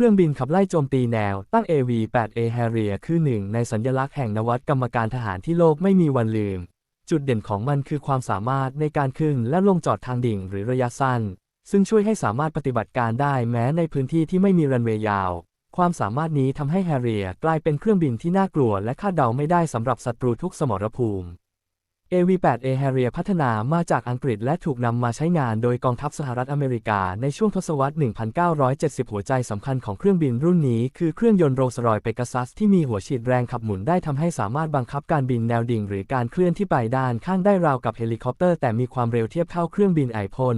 ครื่องบินขับไล่โจมตีแนว ตั้ง AV-8A Harrier คือหนึ่งในสัญลักษณ์แห่งนวัตกรรมการทหารที่โลกไม่มีวันลืม จุดเด่นของมันคือความสามารถในการขึ้นและลงจอดทางดิ่งหรือระยะสั้น ซึ่งช่วยให้สามารถปฏิบัติการได้แม้ในพื้นที่ที่ไม่มีรันเวย์ยาว ความสามารถนี้ทำให้ Harrier กลายเป็นเครื่องบินที่น่ากลัวและคาดเดาไม่ได้สำหรับศัตรูทุกสมรภูมิ AV-8A Harrier พัฒนามาจากอังกฤษและถูกนำมาใช้งานโดยกองทัพสหรัฐอเมริกาในช่วงทศวรรษ 1970 หัวใจสำคัญของเครื่องบินรุ่นนี้คือเครื่องยนต์โรลส์รอยเปกัสซัสที่มีหัวฉีดแรงขับหมุนได้ทำให้สามารถบังคับการบินแนวดิ่งหรือการเคลื่อนที่ไปด้านข้างได้ราวกับเฮลิคอปเตอร์แต่มีความเร็วเทียบเท่าเครื่องบินไอพ่น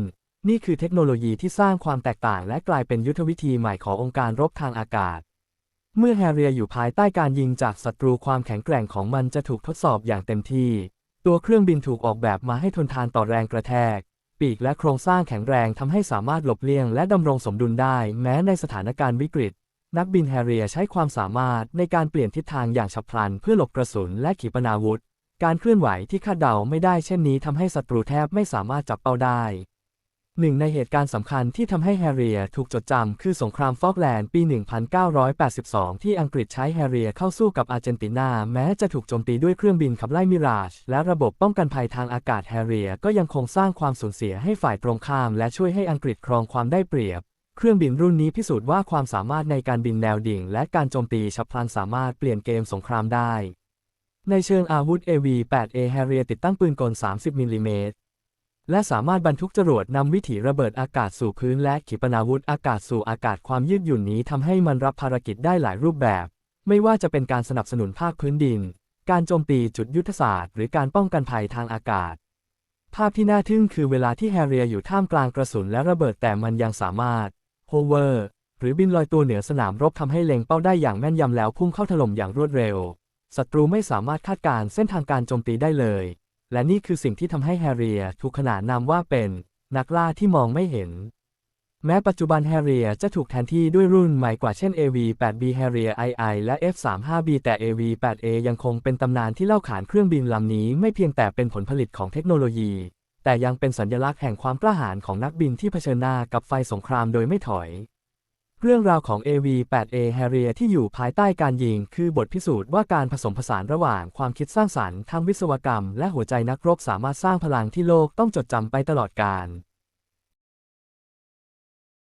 นี่คือเทคโนโลยีที่สร้างความแตกต่างและกลายเป็นยุทธวิธีใหม่ขององค์การรบทางอากาศเมื่อแฮร์เรียอยู่ภายใต้การยิงจากศัตรูความแข็งแกร่งของมันจะถูกทดสอบอย่างเต็มที่ ตัวเครื่องบินถูกออกแบบมาให้ทนทานต่อแรงกระแทก ปีกและโครงสร้างแข็งแรงทำให้สามารถหลบเลี่ยงและดำรงสมดุลได้ แม้ในสถานการณ์วิกฤต นักบินแฮร์เรียใช้ความสามารถในการเปลี่ยนทิศทางอย่างฉับพลัน เพื่อหลบกระสุนและขีปนาวุธ การเคลื่อนไหวที่คาดเดาไม่ได้เช่นนี้ทำให้ศัตรูแทบไม่สามารถจับเป้าได้ หนึ่งในเหตุการณ์สำคัญที่ทำให้แฮร์เรียถูกจดจำคือสงครามฟอกแลนด์ปี 1982 ที่อังกฤษใช้แฮร์เรียเข้าสู้กับอาร์เจนตินา แม้จะถูกโจมตีด้วยเครื่องบินขับไล่มิราช และระบบป้องกันภัยทางอากาศแฮร์เรียก็ยังคงสร้างความสูญเสียให้ฝ่ายตรงข้าม และช่วยให้อังกฤษครองความได้เปรียบ เครื่องบินรุ่นนี้พิสูจน์ว่าความสามารถในการบินแนวดิ่ง และการโจมตีฉับพลันสามารถเปลี่ยนเกมสงครามได้ในเชิงอาวุธ AV-8A Harrier ติดตั้งปืนกล 30 มิลลิเมตร และสามารถบรรทุกจรวดนำวิถีระเบิดอากาศสู่พื้นและขีปนาวุธอากาศสู่อากาศความยืดหยุ่นนี้ทำให้มันรับภารกิจได้หลายรูปแบบ ไม่ว่าจะเป็นการสนับสนุนภาคพื้นดิน การโจมตีจุดยุทธศาสตร์ หรือการป้องกันภัยทางอากาศ ภาพที่น่าทึ่งคือเวลาที่แฮร์เรียอยู่ท่ามกลางกระสุนและระเบิดแต่มันยังสามารถโฮเวอร์หรือบินลอยตัวเหนือสนามรบทำให้เล็งเป้าได้อย่างแม่นยำแล้วพุ่งเข้าถล่มอย่างรวดเร็วศัตรูไม่สามารถคาดการณ์เส้นทางการโจมตีได้เลย และนี่คือสิ่งที่ทำให้แฮร์เรียถูกขนานนามว่าเป็นนักล่าที่มองไม่เห็น แม้ปัจจุบันแฮร์เรียจะถูกแทนที่ด้วยรุ่นใหม่กว่าเช่น AV-8B Harrier II และ F-35B แต่ AV-8A ยังคงเป็นตำนานที่เล่าขานเครื่องบินลำนี้ไม่เพียงแต่เป็นผลผลิตของเทคโนโลยี แต่ยังเป็นสัญลักษณ์แห่งความกล้าหาญของนักบินที่เผชิญหน้ากับไฟสงครามโดยไม่ถอย เรื่องราวของ AV-8A Harrier ที่อยู่ภายใต้การยิง คือบทพิสูจน์ว่าการผสมผสานระหว่างความคิดสร้างสรรค์ทางวิศวกรรม และหัวใจนักรบสามารถสร้างพลังที่โลกต้องจดจำไปตลอดกาล